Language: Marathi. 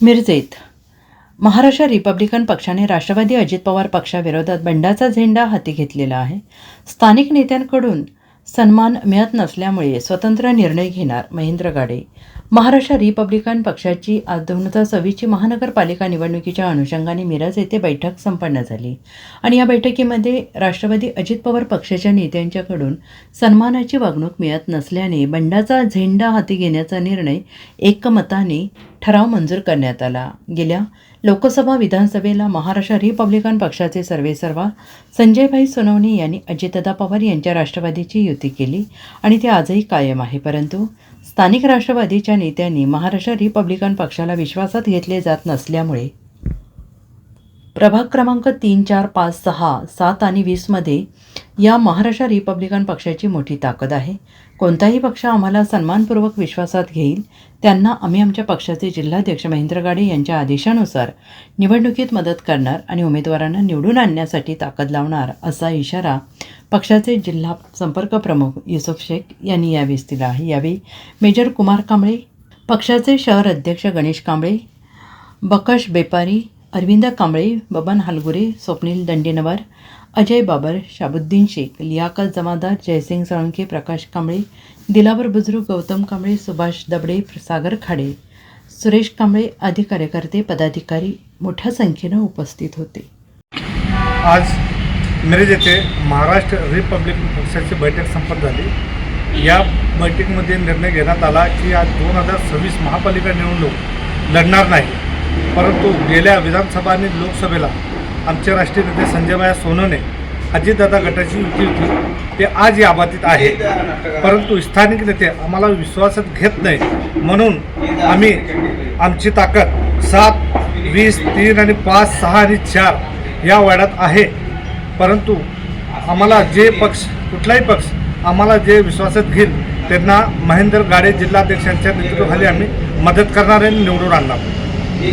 मिरजेत. महाराष्ट्र रिपब्लिकन पक्षाने राष्ट्रवादी अजित पवार पक्षाविरोधात बंडाचा झेंडा हाती घेतलेला आहे. स्थानिक नेत्यांकडून सन्मान मिळत नसल्यामुळे स्वतंत्र निर्णय घेणार महेंद्र गाडे. महाराष्ट्र रिपब्लिकन पक्षाची आज दोन हजार सव्वीसची महानगरपालिका निवडणुकीच्या अनुषंगाने मिरज येथे बैठक संपन्न झाली आणि या बैठकीमध्ये राष्ट्रवादी अजित पवार पक्षाच्या नेत्यांच्याकडून सन्मानाची वागणूक मिळत नसल्याने बंडाचा झेंडा हाती घेण्याचा निर्णय एकमताने ठराव मंजूर करण्यात आला. गेल्या लोकसभा विधानसभेला महाराष्ट्र रिपब्लिकन पक्षाचे सर्वेसर्वा संजयभाई सोनवणे यांनी अजितदा पवार यांच्या राष्ट्रवादीची युती केली आणि ते आजही कायम आहे. परंतु स्थानिक राष्ट्रवादीच्या नेत्यांनी महाराष्ट्र रिपब्लिकन पक्षाला विश्वासात घेतले जात नसल्यामुळे प्रभाग क्रमांक तीन चार पाच सहा सात आणि वीसमध्ये या महाराष्ट्र रिपब्लिकन पक्षाची मोठी ताकद आहे. कोणताही पक्ष आम्हाला सन्मानपूर्वक विश्वासात घेईल त्यांना आम्ही आमच्या पक्षाचे जिल्हाध्यक्ष महेंद्र गाडे यांच्या आदेशानुसार निवडणुकीत मदत करणार आणि उमेदवारांना निवडून आणण्यासाठी ताकद लावणार असा इशारा पक्षाचे जिल्हा संपर्क प्रमुख युसुफ शेख यांनी यावेळेस दिला आहे. यावेळी मेजर कुमार कांबळे पक्षाचे शहर अध्यक्ष गणेश कांबळे बकश बेपारी अरविंद कांबळे बबन हालगुरे स्वप्नील दंडेनवर अजय बाबर शाबुद्दीन शेख लियाकत जमादार जयसिंग सळंके प्रकाश कांबळे दिलावर बुजुर्ग गौतम कांबळे सुभाष दबडे सागर खाडे सुरेश कांबळे आदी कार्यकर्ते पदाधिकारी मोठ्या संख्येनं उपस्थित होते. आज मिरज येथे महाराष्ट्र रिपब्लिक पक्षाची बैठक संपन्न झाली. या बैठकीमध्ये निर्णय घेण्यात आला की आज दोन हजार सव्वीस महापालिका निवडणूक लढणार नाही. परंतु गेल्या विधानसभा आणि लोकसभेला आमचे राष्ट्रीय नेते संजयबाया सोनवणे अजितदादा गटाची युती होती ते आज या बाबतीत आहे. परंतु स्थानिक नेते आम्हाला विश्वासात घेत नाही म्हणून आम्ही आमची ताकद सात वीस तीन आणि पाच सहा आणि चार या वाड्यात आहे. परंतु आम्हाला जे पक्ष कुठलाही पक्ष आम्हाला जे विश्वासात घेईल त्यांना महेंद्र गाडे जिल्हाध्यक्षांच्या नेतृत्वाखाली आम्ही मदत करणार आणि निवडून आणणार. এই